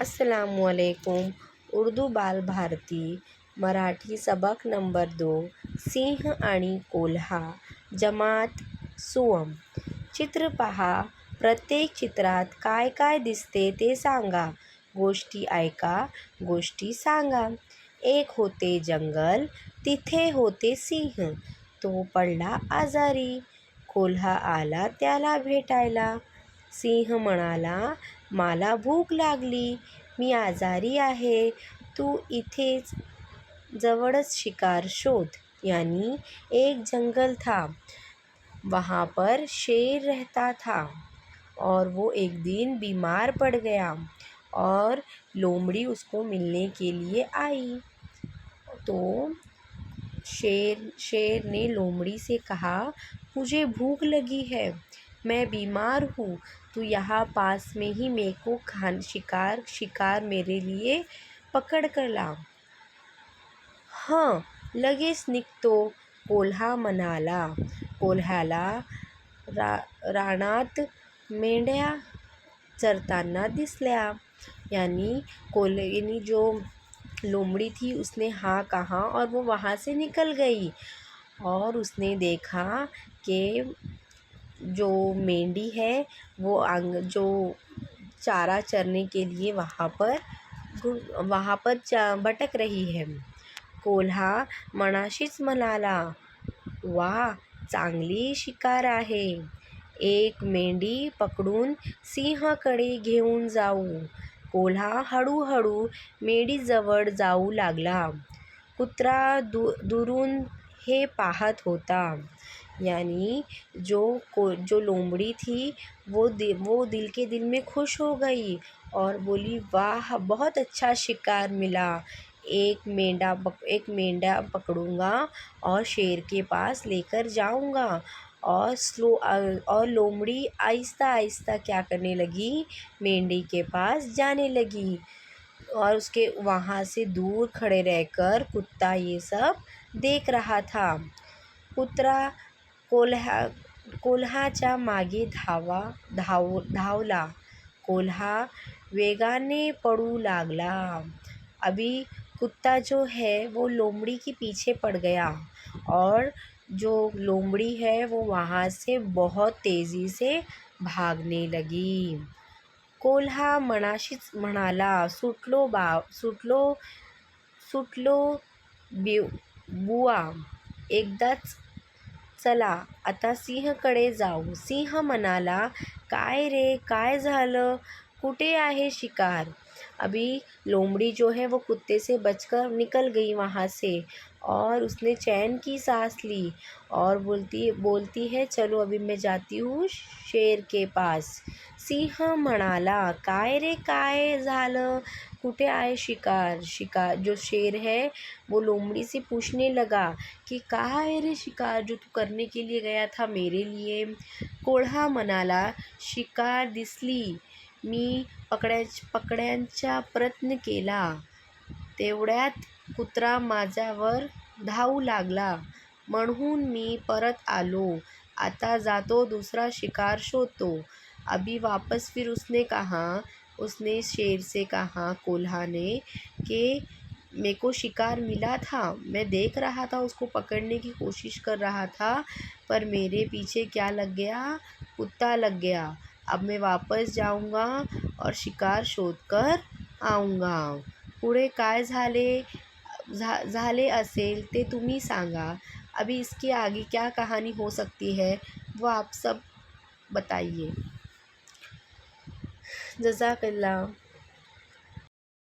असलकुम उर्दू बाल भारती मराठी सबक नंबर दो सिंह आणि कोल्हा जमात सुवम। चित्र पहा प्रत्येक चित्रात काय काय दिसते ते सांगा। गोष्टी ऐका गोष्टी सांगा। एक होते जंगल तिथे होते सिंह। तो पडला आजारी। कोल्हा आला त्याला भेटायला। सिंह म्हणाला मला भूक लागली. मी आजारी आहे. तू इथेच जवळच शिकार शोध. यानी एक जंगल था. वहाँ पर शेर रहता था. और वो एक दिन बीमार पड़ गया और लोमड़ी उसको मिलने के लिए आई। तो शेर शेर ने लोमड़ी से कहा, मुझे भूख लगी है। मैं बीमार हूँ, तू यहाँ पास में ही मेरे को खान शिकार शिकार मेरे लिए पकड़ कर ला। हाँ लगेच निघतो कोल्हा म्हणाला कोल्ह्याला रा, रानात मेंढ्या चरताना दिसल्या। यानी कोल्हे जो लोमड़ी थी, उसने हाँ कहा और वो वहाँ से निकल गई। और उसने देखा कि जो मेंढी है वो आंग जो चारा चरने के लिए वहाँ पर वहाँ पर च भटक रही है। कोल्हा मनाशीच म्हणाला वा चांगली शिकार आहे। एक मेंढी पकडून सिंहाकडे घेऊन जाऊ। कोल्हा हळूहळू मेंढीजवळ जाऊ लागला। कुत्रा दु दुरून हे पाहत होता। यानी जो को, जो लोमड़ी थी, वो दि, वो दिल के दिल में खुश हो गई और बोली, वाह, बहुत अच्छा शिकार मिला। एक मेंढा एक मेंढा पकड़ूँगा और शेर के पास लेकर जाऊँगा। और स्लो, और लोमड़ी आहिस्ता आहिस्ता क्या करने लगी? मेंढी के पास जाने लगी और उसके वहाँ से दूर खड़े रहकर कुत्ता ये सब देख रहा था। कुत्रा कोल्हा, कोल्हाच्या मागे धावा, धाव, धावला. कोल्हा वेगाने पड़ू लागला. अभी कुत्ता जो है, वो लोमड़ी के पीछे पड़ गया. और जो लोमड़ी है, वो वहाँ से बहुत तेज़ी से भागने लगी. कोल्हा मनाशीच म्हणाला सुटलो बा, सुटलो सुटलो बुवा एकदाच चला आता सिंहकडे जाऊ. सिंह म्हणाला काय रे काय झालं? कुठे आहे शिकार? अभी लोमड़ी जो है वो कुत्ते से बचकर निकल गई वहाँ से और उसने चैन की सांस ली और बोलती बोलती है, चलो अभी मैं जाती हूँ शेर के पास। सिंह म्हणाला काय रे काय झालं? कुठे आहे शिकार? शिकार जो शेर है वो लोमड़ी से पूछने लगा कि है रे शिकार जो तू करने के लिए गया था मेरे लिए? कोढ़ा मनाला, शिकार दिसली। मी पकड्या पकड्यांचा प्रयत्न केला. तेवढ्यात कुत्रा माझ्यावर धावू लागला. म्हणून मी परत आलो. आता जातो, दूसरा शिकार शोधतो. अभी वापस फिर उसने कहा, उसने शेर से कहा कोल्हा ने कि मेरे को शिकार मिला था। मैं देख रहा था, उसको पकड़ने की कोशिश कर रहा था, पर मेरे पीछे क्या लग गया? कुत्ता लग गया। अब मैं वापस जाऊँगा और शिकार शोध कर आऊँगा। पूरे काय झाले, झा, झाले असेल ते तुम्ही सांगा। अभी इसके आगे क्या कहानी हो सकती है, वो आप सब बताइए। जज़ाकल्ला